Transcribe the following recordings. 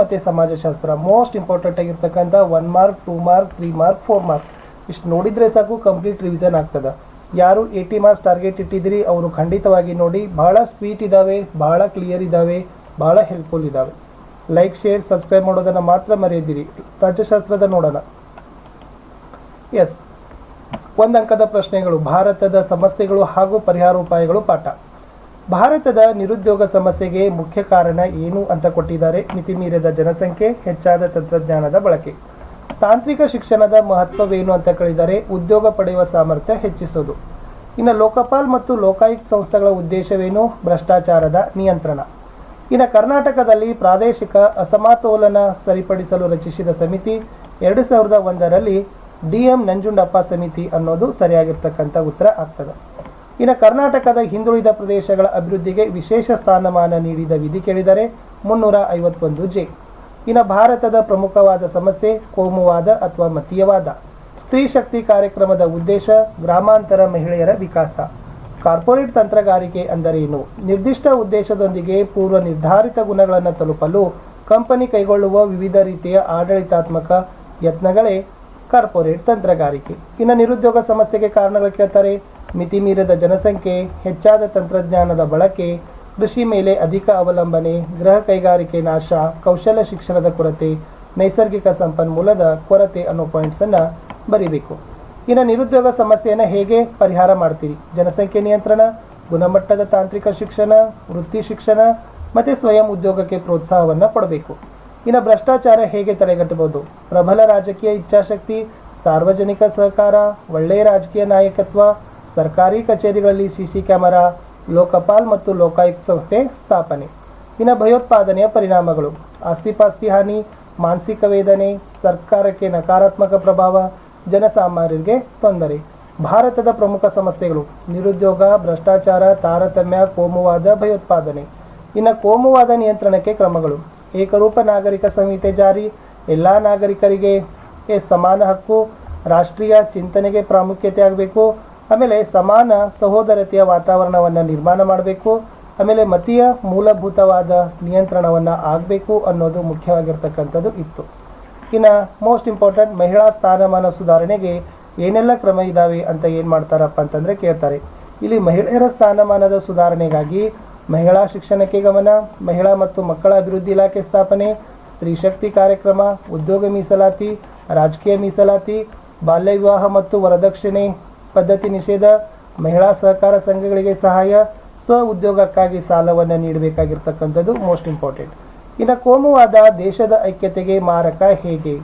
ಮತ್ತೆ ಸಮಾಜಶಾಸ್ತ್ರ most important ಆಗಿರ್ತಕ್ಕಂಥ one mark, two mark, three mark, four mark. ಇಷ್ಟು ನೋಡಿದರೆ ಸಾಕು, ಕಂಪ್ಲೀಟ್ ರಿವಿಷನ್ ಆಗ್ತದೆ. ಯಾರು ಏಯ್ಟಿ ಮಾರ್ಕ್ಸ್ ಟಾರ್ಗೆಟ್ ಇಟ್ಟಿದ್ದೀರಿ, ಅವರು ಖಂಡಿತವಾಗಿ ನೋಡಿ ಭಾಳ ಸ್ವೀಟ್ ಇದ್ದಾವೆ ಭಾಳ ಕ್ಲಿಯರ್ ಇದ್ದಾವೆ ಭಾಳ ಹೆಲ್ಪ್ಫುಲ್ ಇದ್ದಾವೆ ಲೈಕ್ ಶೇರ್ ಸಬ್ಸ್ಕ್ರೈಬ್ ಮಾಡೋದನ್ನು ಮಾತ್ರ ಮರೆಯದಿರಿ. ರಾಜ್ಯಶಾಸ್ತ್ರದ ನೋಡೋಣ. ಎಸ್ ಒಂದು ಅಂಕದ ಪ್ರಶ್ನೆಗಳು, ಭಾರತದ ಸಮಸ್ಯೆಗಳು ಹಾಗೂ ಪರಿಹಾರ ಉಪಾಯಗಳು ಪಾಠ. ಭಾರತದ ನಿರುದ್ಯೋಗ ಸಮಸ್ಯೆಗೆ ಮುಖ್ಯ ಕಾರಣ ಏನು ಅಂತ ಕೊಟ್ಟಿದ್ದಾರೆ ಮಿತಿ ಮೀರಿದ ಜನಸಂಖ್ಯೆ, ಹೆಚ್ಚಾದ ತಂತ್ರಜ್ಞಾನದ ಬಳಕೆ. ತಾಂತ್ರಿಕ ಶಿಕ್ಷಣದ ಮಹತ್ವವೇನು ಅಂತ ಕೇಳಿದರೆ ಉದ್ಯೋಗ ಪಡೆಯುವ ಸಾಮರ್ಥ್ಯ ಹೆಚ್ಚಿಸೋದು. ಇನ್ನು ಲೋಕಪಾಲ್ ಮತ್ತು ಲೋಕಾಯುಕ್ತ ಸಂಸ್ಥೆಗಳ ಉದ್ದೇಶವೇನು? ಭ್ರಷ್ಟಾಚಾರದ ನಿಯಂತ್ರಣ. ಇನ್ನು ಕರ್ನಾಟಕದಲ್ಲಿ ಪ್ರಾದೇಶಿಕ ಅಸಮತೋಲನ ಸರಿಪಡಿಸಲು ರಚಿಸಿದ ಸಮಿತಿ ಎರಡು ಸಾವಿರದ ಒಂದರಲ್ಲಿ ಡಿ ಎಂ ನಂಜುಂಡಪ್ಪ ಸಮಿತಿ ಅನ್ನೋದು ಸರಿಯಾಗಿರ್ತಕ್ಕಂಥ ಉತ್ತರ ಆಗ್ತದೆ. ಇನ್ನು ಕರ್ನಾಟಕದ ಹಿಂದುಳಿದ ಪ್ರದೇಶಗಳ ಅಭಿವೃದ್ಧಿಗೆ ವಿಶೇಷ ಸ್ಥಾನಮಾನ ನೀಡಿದ ವಿಧಿ ಕೇಳಿದರೆ ಮುನ್ನೂರ ಐವತ್ತೊಂದು ಜೆ. ಇನ್ನು ಭಾರತದ ಪ್ರಮುಖವಾದ ಸಮಸ್ಯೆ ಕೋಮುವಾದ ಅಥವಾ ಮತೀಯವಾದ. ಸ್ತ್ರೀ ಶಕ್ತಿ ಕಾರ್ಯಕ್ರಮದ ಉದ್ದೇಶ ಗ್ರಾಮಾಂತರ ಮಹಿಳೆಯರ ವಿಕಾಸ. ಕಾರ್ಪೊರೇಟ್ ತಂತ್ರಗಾರಿಕೆ ಅಂದರೇನು? ನಿರ್ದಿಷ್ಟ ಉದ್ದೇಶದೊಂದಿಗೆ ಪೂರ್ವ ನಿರ್ಧಾರಿತ ಗುಣಗಳನ್ನು ತಲುಪಲು ಕಂಪನಿ ಕೈಗೊಳ್ಳುವ ವಿವಿಧ ರೀತಿಯ ಆಡಳಿತಾತ್ಮಕ ಯತ್ನಗಳೇ ಕಾರ್ಪೊರೇಟ್ ತಂತ್ರಗಾರಿಕೆ. ಇನ್ನು ನಿರುದ್ಯೋಗ ಸಮಸ್ಯೆಗೆ ಕಾರಣಗಳು ಕೇಳ್ತಾರೆ. ಮಿತಿ ಮೀರಿದ ಜನಸಂಖ್ಯೆ, ಹೆಚ್ಚಾದ ತಂತ್ರಜ್ಞಾನದ ಬಳಕೆ, ಕೃಷಿ ಮೇಲೆ ಅಧಿಕ ಅವಲಂಬನೆ, ಗೃಹ ಕೈಗಾರಿಕೆ ನಾಶ ಕೌಶಲ್ಯ ಶಿಕ್ಷಣದ ಕೊರತೆ, ನೈಸರ್ಗಿಕ ಸಂಪನ್ಮೂಲದ ಕೊರತೆ ಅನ್ನೋ ಪಾಯಿಂಟ್ಸನ್ನು ಬರೀಬೇಕು. ಇನ್ನು ನಿರುದ್ಯೋಗ ಸಮಸ್ಯೆಯನ್ನು ಹೇಗೆ ಪರಿಹಾರ ಮಾಡ್ತೀರಿ? ಜನಸಂಖ್ಯೆ ನಿಯಂತ್ರಣ, ಗುಣಮಟ್ಟದ ತಾಂತ್ರಿಕ ಶಿಕ್ಷಣ, ವೃತ್ತಿ ಶಿಕ್ಷಣ, ಮತ್ತು ಸ್ವಯಂ ಉದ್ಯೋಗಕ್ಕೆ ಪ್ರೋತ್ಸಾಹವನ್ನು ಕೊಡಬೇಕು. ಇನ್ನು ಭ್ರಷ್ಟಾಚಾರ ಹೇಗೆ ತಡೆಗಟ್ಟಬಹುದು ಪ್ರಬಲ ರಾಜಕೀಯ ಇಚ್ಛಾಶಕ್ತಿ, ಸಾರ್ವಜನಿಕ ಸಹಕಾರ, ಒಳ್ಳೆಯ ರಾಜಕೀಯ ನಾಯಕತ್ವ ಸರ್ಕಾರಿ ಕಚೇರಿಗಳಲ್ಲಿ ಸಿಸಿ ಕ್ಯಾಮೆರಾ, ಲೋಕಪಾಲ್ ಮತ್ತು ಲೋಕಾಯುಕ್ತ ಸಂಸ್ಥೆ ಸ್ಥಾಪನೆ. ಇನ್ನು ಭಯೋತ್ಪಾದನೆಯ ಪರಿಣಾಮಗಳು. ಆಸ್ತಿಪಾಸ್ತಿ ಹಾನಿ, ಮಾನಸಿಕ ವೇದನೆ, ಸರ್ಕಾರಕ್ಕೆ ನಕಾರಾತ್ಮಕ ಪ್ರಭಾವ, ಜನಸಾಮಾನ್ಯರಿಗೆ ತೊಂದರೆ. ಭಾರತದ ಪ್ರಮುಖ ಸಮಸ್ಯೆಗಳು ನಿರುದ್ಯೋಗ, ಭ್ರಷ್ಟಾಚಾರ, ತಾರತಮ್ಯ, ಕೋಮುವಾದ, ಭಯೋತ್ಪಾದನೆ. ಇನ್ನು ಕೋಮುವಾದ ನಿಯಂತ್ರಣಕ್ಕೆ ಕ್ರಮಗಳು. ಏಕರೂಪ ನಾಗರಿಕ ಸಂಹಿತೆ ಜಾರಿ, ಎಲ್ಲ ನಾಗರಿಕರಿಗೆ ಸಮಾನ ಹಕ್ಕು, ರಾಷ್ಟ್ರೀಯ ಚಿಂತನೆಗೆ ಪ್ರಾಮುಖ್ಯತೆ ಆಗಬೇಕು ಆಮೇಲೆ ಸಮಾನ ಸಹೋದರತೆಯ ವಾತಾವರಣವನ್ನು ನಿರ್ಮಾಣ ಮಾಡಬೇಕು, ಆಮೇಲೆ ಮತೀಯ ಮೂಲಭೂತವಾದ ನಿಯಂತ್ರಣವನ್ನು ಆಗಬೇಕು ಅನ್ನೋದು ಮುಖ್ಯವಾಗಿರ್ತಕ್ಕಂಥದ್ದು ಇತ್ತು. ಇನ್ನು ಮೋಸ್ಟ್ ಇಂಪಾರ್ಟೆಂಟ್ ಮಹಿಳಾ ಸ್ಥಾನಮಾನ ಸುಧಾರಣೆಗೆ ಏನೆಲ್ಲ ಕ್ರಮ ಇದ್ದಾವೆ ಅಂತ ಏನು ಮಾಡ್ತಾರಪ್ಪ ಅಂತಂದರೆ ಕೇಳ್ತಾರೆ. ಇಲ್ಲಿ ಮಹಿಳೆಯರ ಸ್ಥಾನಮಾನದ ಸುಧಾರಣೆಗಾಗಿ ಮಹಿಳಾ ಶಿಕ್ಷಣಕ್ಕೆ ಗಮನ, ಮಹಿಳಾ ಮತ್ತು ಮಕ್ಕಳ ಅಭಿವೃದ್ಧಿ ಇಲಾಖೆ ಸ್ಥಾಪನೆ, ಸ್ತ್ರೀ ಶಕ್ತಿ ಕಾರ್ಯಕ್ರಮ, ಉದ್ಯೋಗ ಮೀಸಲಾತಿ, ರಾಜಕೀಯ ಮೀಸಲಾತಿ, ಬಾಲ್ಯ ವಿವಾಹ ಮತ್ತು ವರದಕ್ಷಿಣೆ ಪದ್ಧತಿ ನಿಷೇಧ, ಮಹಿಳಾ ಸಹಕಾರ ಸಂಘಗಳಿಗೆ ಸಹಾಯ, ಸ್ವ ಉದ್ಯೋಗಕ್ಕಾಗಿ ಸಾಲವನ್ನು ನೀಡಬೇಕಾಗಿರ್ತಕ್ಕಂಥದ್ದು ಮೋಸ್ಟ್ ಇಂಪಾರ್ಟೆಂಟ್ ಇನ್ನು ಕೋಮುವಾದ ದೇಶದ ಐಕ್ಯತೆಗೆ ಮಾರಕ ಹೇಗೆ?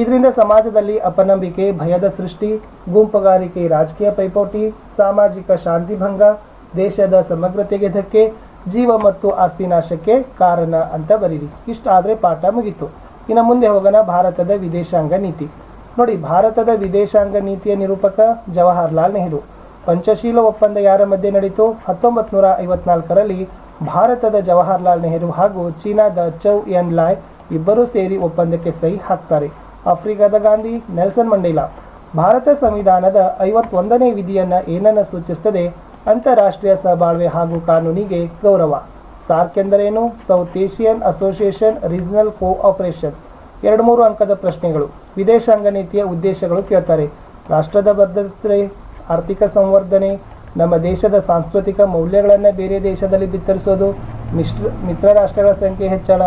ಇದರಿಂದ ಸಮಾಜದಲ್ಲಿ ಅಪನಂಬಿಕೆ, ಭಯದ ಸೃಷ್ಟಿ, ಗುಂಪುಗಾರಿಕೆ, ರಾಜಕೀಯ ಪೈಪೋಟಿ, ಸಾಮಾಜಿಕ ಶಾಂತಿಭಂಗ ದೇಶದ ಸಮಗ್ರತೆಗೆ ಧಕ್ಕೆ, ಜೀವ ಮತ್ತು ಆಸ್ತಿ ನಾಶಕ್ಕೆ ಕಾರಣ ಅಂತ ಬರೀರಿ. ಇಷ್ಟಾದರೆ ಪಾಠ ಮುಗಿತು. ಇನ್ನು ಮುಂದೆ ಹೋಗೋಣ, ಭಾರತದ ವಿದೇಶಾಂಗ ನೀತಿ. ನೋಡಿ, ಭಾರತದ ವಿದೇಶಾಂಗ ನೀತಿಯ ನಿರೂಪಕ ಜವಾಹರ್ಲಾಲ್ ನೆಹರು ಪಂಚಶೀಲ ಒಪ್ಪಂದ ಯಾರ ಮಧ್ಯೆ ನಡೀತು? ಹತ್ತೊಂಬತ್ತು ನೂರ ಐವತ್ನಾಲ್ಕರಲ್ಲಿ ಭಾರತದ ಜವಾಹರ್ಲಾಲ್ ನೆಹರು ಹಾಗೂ ಚೀನಾದ ಚೌ ಎನ್ ಲಾಯ್ ಇಬ್ಬರೂ ಸೇರಿ ಒಪ್ಪಂದಕ್ಕೆ ಸಹಿ ಹಾಕ್ತಾರೆ. ಆಫ್ರಿಕಾದ ಗಾಂಧಿ ನೆಲ್ಸನ್ ಮಂಡೇಲಾ ಭಾರತ ಸಂವಿಧಾನದ ಐವತ್ತೊಂದನೇ ವಿಧಿಯನ್ನ ಏನನ್ನ ಸೂಚಿಸುತ್ತದೆ ಅಂತಾರಾಷ್ಟ್ರೀಯ ಸಹಬಾಳ್ವೆ ಹಾಗೂ ಕಾನೂನಿಗೆ ಗೌರವ. ಸಾರ್ಕ್ ಎಂದರೇನು? South Asian Association regional cooperation. ಎರಡು ಮೂರು ಅಂಕದ ಪ್ರಶ್ನೆಗಳು. ವಿದೇಶಾಂಗ ನೀತಿಯ ಉದ್ದೇಶಗಳು ಕೇಳ್ತಾರೆ. ರಾಷ್ಟ್ರದ ಬದ್ಧತೆ ಆರ್ಥಿಕ ಸಂವರ್ಧನೆ, ನಮ್ಮ ದೇಶದ ಸಾಂಸ್ಕೃತಿಕ ಮೌಲ್ಯಗಳನ್ನು ಬೇರೆ ದೇಶದಲ್ಲಿ ಬಿತ್ತರಿಸೋದು, ಮಿಶ್ರ, ಮಿತ್ರ ರಾಷ್ಟ್ರಗಳ ಸಂಖ್ಯೆ ಹೆಚ್ಚಳ,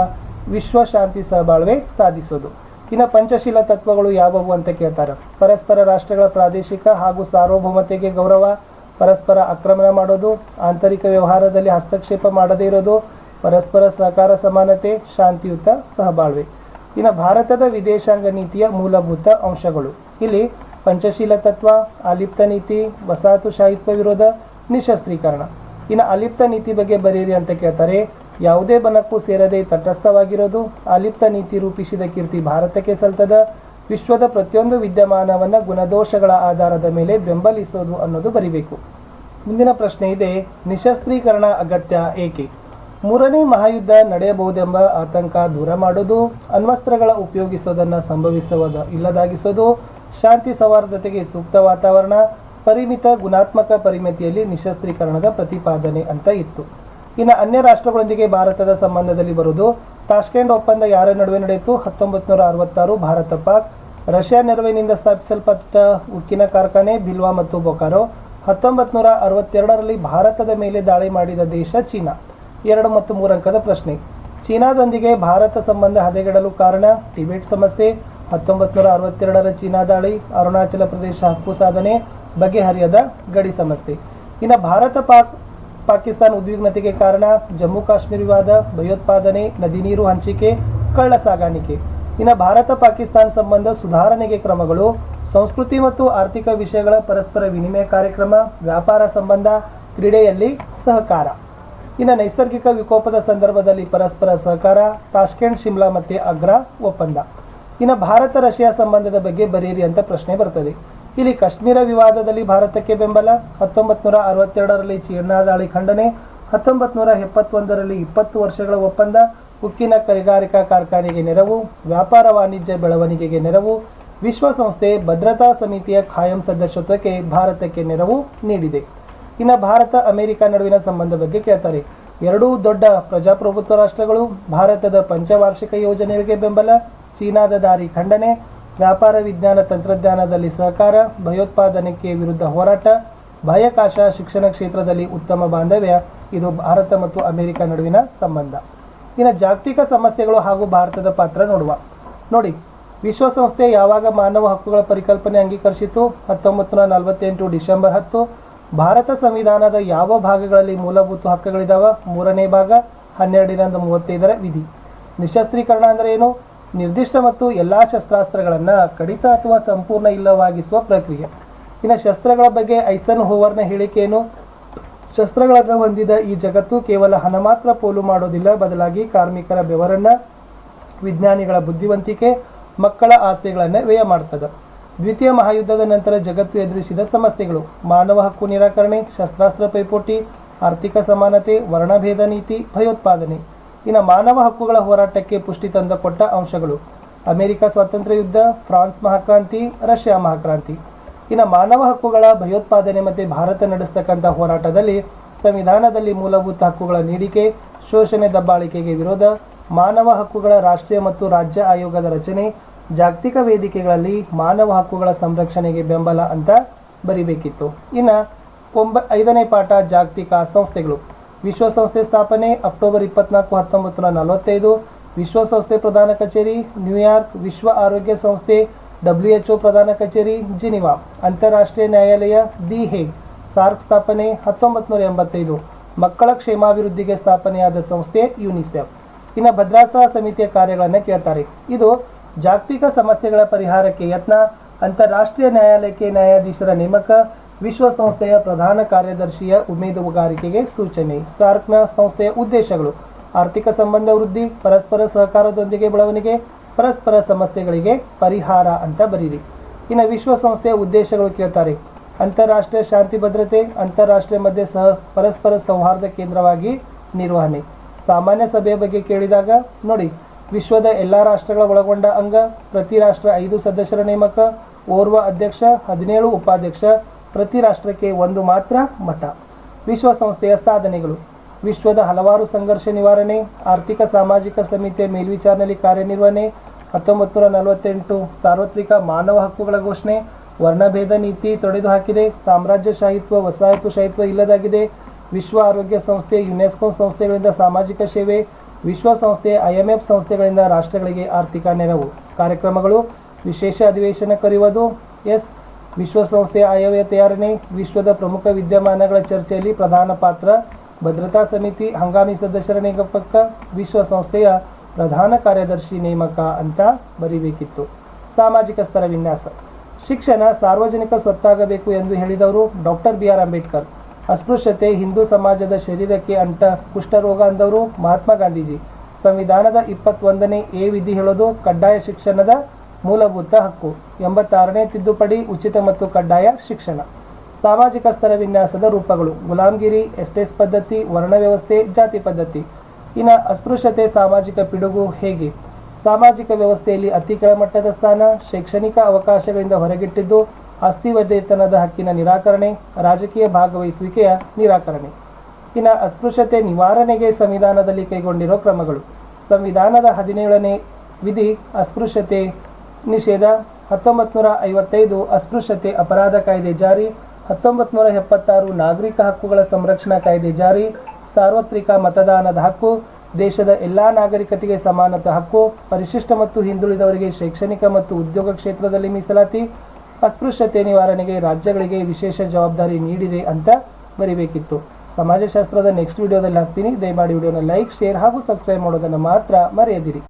ವಿಶ್ವ ಶಾಂತಿ ಸಹಬಾಳ್ವೆ ಸಾಧಿಸೋದು. ಇನ್ನು ಪಂಚಶೀಲ ತತ್ವಗಳು ಯಾವುವು ಅಂತ ಕೇಳ್ತಾರೆ. ಪರಸ್ಪರ ರಾಷ್ಟ್ರಗಳ ಪ್ರಾದೇಶಿಕ ಹಾಗೂ ಸಾರ್ವಭೌಮತೆಗೆ ಗೌರವ, ಪರಸ್ಪರ ಆಕ್ರಮಣ ಮಾಡೋದು, ಆಂತರಿಕ ವ್ಯವಹಾರದಲ್ಲಿ ಹಸ್ತಕ್ಷೇಪ ಮಾಡದೇ ಇರೋದು, ಪರಸ್ಪರ ಸಹಕಾರ, ಸಮಾನತೆ, ಶಾಂತಿಯುತ ಸಹಬಾಳ್ವೆ. ಇನ್ನು ಭಾರತದ ವಿದೇಶಾಂಗ ನೀತಿಯ ಮೂಲಭೂತ ಅಂಶಗಳು. ಇಲ್ಲಿ ಪಂಚಶೀಲ ತತ್ವ, ಅಲಿಪ್ತ ನೀತಿ ವಸಾಹತುಶಾಹಿತ್ವ ವಿರೋಧ, ನಿಶಸ್ತ್ರೀಕರಣ. ಇನ್ನು ಅಲಿಪ್ತ ನೀತಿ ಬಗ್ಗೆ ಬರೀರಿ ಅಂತ ಕೇಳ್ತಾರೆ, ಯಾವುದೇ ಬನಕ್ಕೂ ಸೇರದೆ ತಟಸ್ಥವಾಗಿರೋದು ಅಲಿಪ್ತ ನೀತಿ ರೂಪಿಸಿದ ಕೀರ್ತಿ ಭಾರತಕ್ಕೆ ಸಲ್ತದ, ವಿಶ್ವದ ಪ್ರತಿಯೊಂದು ವಿದ್ಯಮಾನವನ್ನು ಗುಣದೋಷಗಳ ಆಧಾರದ ಮೇಲೆ ಬೆಂಬಲಿಸೋದು ಅನ್ನೋದು ಬರೀಬೇಕು. ಮುಂದಿನ ಪ್ರಶ್ನೆ ಇದೆ, ನಿಶಸ್ತ್ರೀಕರಣ ಅಗತ್ಯ ಏಕೆ? ಮೂರನೇ ಮಹಾಯುದ್ಧ ನಡೆಯಬಹುದೆಂಬ ಆತಂಕ ದೂರ ಮಾಡೋದು ಅಣ್ವಸ್ತ್ರಗಳ ಉಪಯೋಗಿಸೋದನ್ನು ಸಂಭವಿಸುವುದ ಇಲ್ಲದಾಗಿಸೋದು, ಶಾಂತಿ ಸೌಹಾರ್ದತೆಗೆ ಸೂಕ್ತ ವಾತಾವರಣ, ಪರಿಮಿತ ಗುಣಾತ್ಮಕ ಪರಿಮಿತಿಯಲ್ಲಿ ನಿಶಸ್ತ್ರೀಕರಣದ ಪ್ರತಿಪಾದನೆ ಅಂತ ಇತ್ತು. ಇನ್ನು ಅನ್ಯ ರಾಷ್ಟ್ರಗಳೊಂದಿಗೆ ಭಾರತದ ಸಂಬಂಧದಲ್ಲಿ ಬರುವುದು, ತಾಷ್ಕೆಂಡ್ ಒಪ್ಪಂದ ಯಾರ ನಡುವೆ ನಡೆಯಿತು? ಹತ್ತೊಂಬತ್ತು ನೂರ ಅರವತ್ತಾರು ಭಾರತ ಪಾಕ್, ರಷ್ಯಾ ನೆರವಿನಿಂದ ಸ್ಥಾಪಿಸಲ್ಪಟ್ಟ ಉಕ್ಕಿನ ಕಾರ್ಖಾನೆ ಬಿಲ್ವಾ ಮತ್ತು ಬೊಕಾರೋ ಹತ್ತೊಂಬತ್ತು ನೂರ ಅರವತ್ತೆರಡರಲ್ಲಿ ಭಾರತದ ಮೇಲೆ ದಾಳಿ ಮಾಡಿದ ದೇಶ ಚೀನಾ. ಎರಡು ಮತ್ತು ಮೂರು ಅಂಕದ ಪ್ರಶ್ನೆ. ಚೀನಾದೊಂದಿಗೆ ಭಾರತ ಸಂಬಂಧ ಹದಗೆಡಲು ಕಾರಣ ಟಿಬೆಟ್ ಸಮಸ್ಯೆ. ಹತ್ತೊಂಬತ್ತು ನೂರ ಅರವತ್ತೆರಡರ ಚೀನಾ ದಾಳಿ, ಅರುಣಾಚಲ ಪ್ರದೇಶ ಹಕ್ಕು ಸಾಧನೆ ಬಗೆಹರಿಯದ ಗಡಿ ಸಮಸ್ಯೆ. ಇನ್ನು ಭಾರತ ಪಾಕ್, ಪಾಕಿಸ್ತಾನ ಉದ್ವಿಗ್ನತೆಗೆ ಕಾರಣ ಜಮ್ಮು ಕಾಶ್ಮೀರ ವಿವಾದ, ಭಯೋತ್ಪಾದನೆ, ನದಿ ನೀರು ಹಂಚಿಕೆ, ಕಳ್ಳ ಸಾಗಾಣಿಕೆ. ಇನ್ನು ಭಾರತ ಪಾಕಿಸ್ತಾನ ಸಂಬಂಧ ಸುಧಾರಣೆಗೆ ಕ್ರಮಗಳು, ಸಂಸ್ಕೃತಿ ಮತ್ತು ಆರ್ಥಿಕ ವಿಷಯಗಳ ಪರಸ್ಪರ ವಿನಿಮಯ ಕಾರ್ಯಕ್ರಮ, ವ್ಯಾಪಾರ ಸಂಬಂಧ, ಕ್ರೀಡೆಯಲ್ಲಿ ಸಹಕಾರ. ಇನ್ನು ನೈಸರ್ಗಿಕ ವಿಕೋಪದ ಸಂದರ್ಭದಲ್ಲಿ ಪರಸ್ಪರ ಸಹಕಾರ ತಾಷ್ಕೆಂಟ್ ಶಿಮ್ಲಾ ಮತ್ತೆ ಅಗ್ರಾ ಒಪ್ಪಂದ. ಇನ್ನು ಭಾರತ, ರಷ್ಯಾ ಸಂಬಂಧದ ಬಗ್ಗೆ ಬರೆಯಿರಿ ಅಂತ ಪ್ರಶ್ನೆ ಬರ್ತದೆ. ಇಲ್ಲಿ ಕಾಶ್ಮೀರ ವಿವಾದದಲ್ಲಿ ಭಾರತಕ್ಕೆ ಬೆಂಬಲ ಹತ್ತೊಂಬತ್ತು ನೂರ ಅರವತ್ತೆರಡರಲ್ಲಿ ಚೀನಾ ದಾಳಿ ಖಂಡನೆ ಹತ್ತೊಂಬತ್ತು ನೂರ ಎಪ್ಪತ್ತೊಂದರಲ್ಲಿ ಇಪ್ಪತ್ತು ವರ್ಷಗಳ ಒಪ್ಪಂದ, ಉಕ್ಕಿನ ಕೈಗಾರಿಕಾ ಕಾರ್ಖಾನೆಗೆ ನೆರವು, ವ್ಯಾಪಾರ ವಾಣಿಜ್ಯ ಬೆಳವಣಿಗೆಗೆ ನೆರವು, ವಿಶ್ವಸಂಸ್ಥೆ ಭದ್ರತಾ ಸಮಿತಿಯ ಖಾಯಂ ಸದಸ್ಯತ್ವಕ್ಕೆ ಭಾರತಕ್ಕೆ ನೆರವು ನೀಡಿದೆ. ಇನ್ನು ಭಾರತ, ಅಮೆರಿಕ ನಡುವಿನ ಸಂಬಂಧ ಬಗ್ಗೆ ಕೇಳ್ತಾರೆ. ಎರಡೂ ದೊಡ್ಡ ಪ್ರಜಾಪ್ರಭುತ್ವ ರಾಷ್ಟ್ರಗಳು, ಭಾರತದ ಪಂಚವಾರ್ಷಿಕ ಯೋಜನೆಗಳಿಗೆ ಬೆಂಬಲ, ಚೀನಾದ ದಾರಿ ಖಂಡನೆ, ವ್ಯಾಪಾರ ವಿಜ್ಞಾನ ತಂತ್ರಜ್ಞಾನದಲ್ಲಿ ಸಹಕಾರ, ಭಯೋತ್ಪಾದನೆಗೆ ವಿರುದ್ಧ ಹೋರಾಟ, ಬಾಹ್ಯಾಕಾಶ ಶಿಕ್ಷಣ ಕ್ಷೇತ್ರದಲ್ಲಿ ಉತ್ತಮ ಬಾಂಧವ್ಯ, ಇದು ಭಾರತ ಮತ್ತು ಅಮೆರಿಕ ನಡುವಿನ ಸಂಬಂಧ. ಇನ್ನು ಜಾಗತಿಕ ಸಮಸ್ಯೆಗಳು ಹಾಗೂ ಭಾರತದ ಪಾತ್ರ ನೋಡುವ. ನೋಡಿ, ವಿಶ್ವಸಂಸ್ಥೆ ಯಾವಾಗ ಮಾನವ ಹಕ್ಕುಗಳ ಪರಿಕಲ್ಪನೆ ಅಂಗೀಕರಿಸಿತು ಹತ್ತೊಂಬತ್ತು ನೂರ ನಲವತ್ತೆಂಟು ಡಿಸೆಂಬರ್ ಹತ್ತು ಭಾರತ ಸಂವಿಧಾನದ ಯಾವ ಭಾಗಗಳಲ್ಲಿ ಮೂಲಭೂತ ಹಕ್ಕುಗಳಿದಾವ? ಮೂರನೇ ಭಾಗ ಹನ್ನೆರಡರಿಂದ ಮೂವತ್ತೈದರ ವಿಧಿ. ನಿಶಸ್ತ್ರೀಕರಣ ಅಂದರೆ ಏನು? ನಿರ್ದಿಷ್ಟ ಮತ್ತು ಎಲ್ಲಾ ಶಸ್ತ್ರಾಸ್ತ್ರಗಳನ್ನು ಕಡಿತ ಅಥವಾ ಸಂಪೂರ್ಣ ಇಲ್ಲವಾಗಿಸುವ ಪ್ರಕ್ರಿಯೆ. ಇನ್ನು ಶಸ್ತ್ರಗಳ ಬಗ್ಗೆ ಐಸನ್ ಹೋವರ್ನ ಹೇಳಿಕೆ ಏನು? ಶಸ್ತ್ರಗಳನ್ನು ಹೊಂದಿದ ಈ ಜಗತ್ತು ಕೇವಲ ಹಣ ಮಾತ್ರ ಪೋಲು ಮಾಡೋದಿಲ್ಲ. ಬದಲಾಗಿ ಕಾರ್ಮಿಕರ ಬೆವರನ್ನ, ವಿಜ್ಞಾನಿಗಳ ಬುದ್ಧಿವಂತಿಕೆ, ಮಕ್ಕಳ ಆಸೆಗಳನ್ನು ವ್ಯಯ ಮಾಡ್ತದೆ. ದ್ವಿತೀಯ ಮಹಾಯುದ್ಧದ ನಂತರ ಜಗತ್ತು ಎದುರಿಸಿದ ಸಮಸ್ಯೆಗಳು. ಮಾನವ ಹಕ್ಕು ನಿರಾಕರಣೆ, ಶಸ್ತ್ರಾಸ್ತ್ರ ಪೈಪೋಟಿ, ಆರ್ಥಿಕ ಸಮಾನತೆ, ವರ್ಣಭೇದ ನೀತಿ, ಭಯೋತ್ಪಾದನೆ. ಇನ್ನು ಮಾನವ ಹಕ್ಕುಗಳ ಹೋರಾಟಕ್ಕೆ ಪುಷ್ಟಿ ತಂದ ಕೊಟ್ಟ ಅಂಶಗಳು. ಅಮೆರಿಕ ಸ್ವಾತಂತ್ರ್ಯ ಯುದ್ಧ, ಫ್ರಾನ್ಸ್ ಮಹಾಕ್ರಾಂತಿ, ರಷ್ಯಾ ಮಹಾಕ್ರಾಂತಿ. ಇನ್ನು ಮಾನವ ಹಕ್ಕುಗಳ ಭಯೋತ್ಪಾದನೆ ಮತ್ತು ಭಾರತ ನಡೆಸ್ತಕ್ಕಂಥ ಹೋರಾಟದಲ್ಲಿ ಸಂವಿಧಾನದಲ್ಲಿ ಮೂಲಭೂತ ಹಕ್ಕುಗಳ ನೀಡಿಕೆ, ಶೋಷಣೆ ದಬ್ಬಾಳಿಕೆಗೆ ವಿರೋಧ, ಮಾನವ ಹಕ್ಕುಗಳ ರಾಷ್ಟ್ರೀಯ ಮತ್ತು ರಾಜ್ಯ ಆಯೋಗದ ರಚನೆ ಜಾಗತಿಕ ವೇದಿಕೆಗಳಲ್ಲಿ ಮಾನವ ಹಕ್ಕುಗಳ ಸಂರಕ್ಷಣೆಗೆ ಬೆಂಬಲ ಅಂತ ಬರಿಬೇಕಿತ್ತು. ಇನ್ನು ಒಂಬ, ಐದನೇ ಪಾಠ ಜಾಗತಿಕ ಸಂಸ್ಥೆಗಳು. ವಿಶ್ವಸಂಸ್ಥೆ ಸ್ಥಾಪನೆ ಅಕ್ಟೋಬರ್ ಇಪ್ಪತ್ನಾಲ್ಕು ಹತ್ತೊಂಬತ್ತು ನೂರ ನಲವತ್ತೈದು. ವಿಶ್ವಸಂಸ್ಥೆ ಪ್ರಧಾನ ಕಚೇರಿ, ನ್ಯೂಯಾರ್ಕ್ ವಿಶ್ವ ಆರೋಗ್ಯ ಸಂಸ್ಥೆ ಡಬ್ಲ್ಯುಎಚ್ಒ ಪ್ರಧಾನ ಕಚೇರಿ, ಜಿನಿವಾ. ಅಂತಾರಾಷ್ಟ್ರೀಯ ನ್ಯಾಯಾಲಯ, ದಿ ಹೇಗ್. ಸಾರ್ಕ್ ಸ್ಥಾಪನೆ ಹತ್ತೊಂಬತ್ತು ನೂರ ಎಂಬತ್ತೈದು. ಮಕ್ಕಳ ಕ್ಷೇಮಾಭಿವೃದ್ಧಿಗೆ ಸ್ಥಾಪನೆಯಾದ ಸಂಸ್ಥೆ ಯುನಿಸೆಫ್. ಇನ್ನು ಭದ್ರತಾ ಸಮಿತಿಯ ಕಾರ್ಯಗಳನ್ನು ಕೇಳ್ತಾರೆ. ಇದು ಜಾಗತಿಕ ಸಮಸ್ಯೆಗಳ ಪರಿಹಾರಕ್ಕೆ ಯತ್ನ, ಅಂತಾರಾಷ್ಟ್ರೀಯ ನ್ಯಾಯಾಲಯಕ್ಕೆ ನ್ಯಾಯಾಧೀಶರ ನೇಮಕ, ವಿಶ್ವಸಂಸ್ಥೆಯ ಪ್ರಧಾನ ಕಾರ್ಯದರ್ಶಿಯ ಉಮೇದುಗಾರಿಕೆಗೆ ಸೂಚನೆ, ಸಾರ್ಕ್ನ ಸಂಸ್ಥೆಯ ಉದ್ದೇಶಗಳು, ಆರ್ಥಿಕ ಸಂಬಂಧ ವೃದ್ಧಿ, ಪರಸ್ಪರ ಸಹಕಾರದೊಂದಿಗೆ ಬೆಳವಣಿಗೆ, ಪರಸ್ಪರ ಸಮಸ್ಯೆಗಳಿಗೆ ಪರಿಹಾರ ಅಂತ ಬರೀರಿ. ಇನ್ನು ವಿಶ್ವಸಂಸ್ಥೆಯ ಉದ್ದೇಶಗಳು ಕೇಳ್ತಾರೆ. ಅಂತಾರಾಷ್ಟ್ರೀಯ ಶಾಂತಿ ಭದ್ರತೆ, ಅಂತಾರಾಷ್ಟ್ರೀಯ ಮಧ್ಯೆ ಸಹ ಪರಸ್ಪರ ಸೌಹಾರ್ದ ಕೇಂದ್ರವಾಗಿ ನಿರ್ವಹಣೆ. ಸಾಮಾನ್ಯ ಸಭೆಯ ಬಗ್ಗೆ ಕೇಳಿದಾಗ ನೋಡಿ ವಿಶ್ವದ ಎಲ್ಲ ರಾಷ್ಟ್ರಗಳ ಒಳಗೊಂಡ ಅಂಗ, ಪ್ರತಿ ರಾಷ್ಟ್ರ ಐದು ಸದಸ್ಯರ ನೇಮಕ, ಓರ್ವ ಅಧ್ಯಕ್ಷ, ಹದಿನೇಳು ಉಪಾಧ್ಯಕ್ಷ, ಪ್ರತಿ ರಾಷ್ಟ್ರಕ್ಕೆ ಒಂದು ಮಾತ್ರ ಮತ. ವಿಶ್ವಸಂಸ್ಥೆಯ ಸಾಧನೆಗಳು. ವಿಶ್ವದ ಹಲವಾರು ಸಂಘರ್ಷ ನಿವಾರಣೆ, ಆರ್ಥಿಕ ಸಾಮಾಜಿಕ ಸಮಿತಿಯ ಮೇಲ್ವಿಚಾರಣೆಯಲ್ಲಿ ಕಾರ್ಯನಿರ್ವಹಣೆ ಹತ್ತೊಂಬತ್ತು ನೂರ ನಲವತ್ತೆಂಟು ಸಾರ್ವತ್ರಿಕ ಮಾನವ ಹಕ್ಕುಗಳ ಘೋಷಣೆ, ವರ್ಣಭೇದ ನೀತಿ ತೊಡೆದು ಹಾಕಿದೆ ಸಾಮ್ರಾಜ್ಯಶಾಹಿತ್ವ ವಸಾಹತುಶಾಹಿತ್ವ ಇಲ್ಲದಾಗಿದೆ. ವಿಶ್ವ ಆರೋಗ್ಯ ಸಂಸ್ಥೆ, ಯುನೆಸ್ಕೋ ಸಂಸ್ಥೆಗಳಿಂದ ಸಾಮಾಜಿಕ ಸೇವೆ ವಿಶ್ವಸಂಸ್ಥೆ, ಐಎಂಎಫ್ ಸಂಸ್ಥೆಗಳಿಂದ ರಾಷ್ಟ್ರಗಳಿಗೆ ಆರ್ಥಿಕ ನೆರವು. ಕಾರ್ಯಕ್ರಮಗಳು, ವಿಶೇಷ ಅಧಿವೇಶನ ಕರೆಯುವುದು, ಎಸ್. ವಿಶ್ವಸಂಸ್ಥೆ ಆಯವ್ಯ ತಯಾರಣೆ, ವಿಶ್ವದ ಪ್ರಮುಖ ವಿದ್ಯಮಾನಗಳ ಚರ್ಚೆಯಲ್ಲಿ ಪ್ರಧಾನ ಪಾತ್ರ, ಭದ್ರತಾ ಸಮಿತಿ ಹಂಗಾಮಿ ಸದಸ್ಯರ ನೇಮಕ ವಿಶ್ವಸಂಸ್ಥೆಯ ಪ್ರಧಾನ ಕಾರ್ಯದರ್ಶಿ ನೇಮಕ ಅಂತ ಬರೀಬೇಕಿತ್ತು. ಸಾಮಾಜಿಕ ಸ್ತರ ವಿನ್ಯಾಸ. ಶಿಕ್ಷಣ ಸಾರ್ವಜನಿಕ ಸ್ವತ್ತಾಗಬೇಕು ಎಂದು ಹೇಳಿದವರು ಡಾಕ್ಟರ್ ಬಿ ಆರ್ ಅಂಬೇಡ್ಕರ್. ಅಸ್ಪೃಶ್ಯತೆ ಹಿಂದೂ ಸಮಾಜದ ಶರೀರಕ್ಕೆ ಅಂಟ, ಕುಷ್ಠರೋಗ ಅಂದವರು ಮಹಾತ್ಮ ಗಾಂಧೀಜಿ. ಸಂವಿಧಾನದ ಇಪ್ಪತ್ತೊಂದನೇ ಎ ವಿಧಿ ಹೇಳೋದು ಕಡ್ಡಾಯ ಶಿಕ್ಷಣದ ಮೂಲಭೂತ ಹಕ್ಕು. ಎಂಬತ್ತಾರನೇ ತಿದ್ದುಪಡಿ, ಉಚಿತ ಮತ್ತು ಕಡ್ಡಾಯ ಶಿಕ್ಷಣ. ಸಾಮಾಜಿಕ ಸ್ತರ ವಿನ್ಯಾಸದ ರೂಪಗಳು. ಗುಲಾಮಗಿರಿ ಎಸ್ಟೇಸ್ ಪದ್ಧತಿ, ವರ್ಣ ವ್ಯವಸ್ಥೆ, ಜಾತಿ ಪದ್ಧತಿ. ಇನ್ನು ಅಸ್ಪೃಶ್ಯತೆ, ಸಾಮಾಜಿಕ ಪಿಡುಗು ಹೇಗೆ? ಸಾಮಾಜಿಕ ವ್ಯವಸ್ಥೆಯಲ್ಲಿ ಅತಿ ಕೆಳಮಟ್ಟದ ಸ್ಥಾನ, ಶೈಕ್ಷಣಿಕ ಅವಕಾಶಗಳಿಂದ ಹೊರಗಿಟ್ಟಿದ್ದು ಅಸ್ಥಿವೇತನದ ಹಕ್ಕಿನ ನಿರಾಕರಣೆ, ರಾಜಕೀಯ ಭಾಗವಹಿಸುವಿಕೆಯ ನಿರಾಕರಣೆ. ಇನ್ನು ಅಸ್ಪೃಶ್ಯತೆ ನಿವಾರಣೆಗೆ ಸಂವಿಧಾನದಲ್ಲಿ ಕೈಗೊಂಡಿರೋ ಕ್ರಮಗಳು. ಸಂವಿಧಾನದ ಹದಿನೇಳನೇ ವಿಧಿ ಅಸ್ಪೃಶ್ಯತೆ ನಿಷೇಧ ಹತ್ತೊಂಬತ್ತು ನೂರ ಐವತ್ತೈದು ಅಸ್ಪೃಶ್ಯತೆ ಅಪರಾಧ ಕಾಯ್ದೆ ಜಾರಿ ಹತ್ತೊಂಬತ್ತು ನೂರ ಎಪ್ಪತ್ತಾರು ನಾಗರಿಕ ಹಕ್ಕುಗಳ ಸಂರಕ್ಷಣಾ ಕಾಯ್ದೆ ಜಾರಿ, ಸಾರ್ವತ್ರಿಕ ಮತದಾನದ ಹಕ್ಕು, ದೇಶದ ಎಲ್ಲ ನಾಗರಿಕತೆಗೆ ಸಮಾನತೆ ಹಕ್ಕು, ಪರಿಶಿಷ್ಟ ಮತ್ತು ಹಿಂದುಳಿದವರಿಗೆ ಶೈಕ್ಷಣಿಕ ಮತ್ತು ಉದ್ಯೋಗ ಕ್ಷೇತ್ರದಲ್ಲಿ ಮೀಸಲಾತಿ ಅಸ್ಪೃಶ್ಯತೆ ನಿವಾರಣೆಗೆ ರಾಜ್ಯಗಳಿಗೆ ವಿಶೇಷ ಜವಾಬ್ದಾರಿ ನೀಡಿದೆ ಅಂತ ಬರಿಬೇಕಿತ್ತು. ಸಮಾಜಶಾಸ್ತ್ರದ ನೆಕ್ಸ್ಟ್ ವಿಡಿಯೋದಲ್ಲಿ ಹಾಕ್ತೀನಿ. ದಯಮಾಡಿ ವಿಡಿಯೋನ ಲೈಕ್ ಶೇರ್ ಹಾಗೂ ಸಬ್ಸ್ಕ್ರೈಬ್ ಮಾಡೋದನ್ನು ಮಾತ್ರ ಮರೆಯದಿರಿ.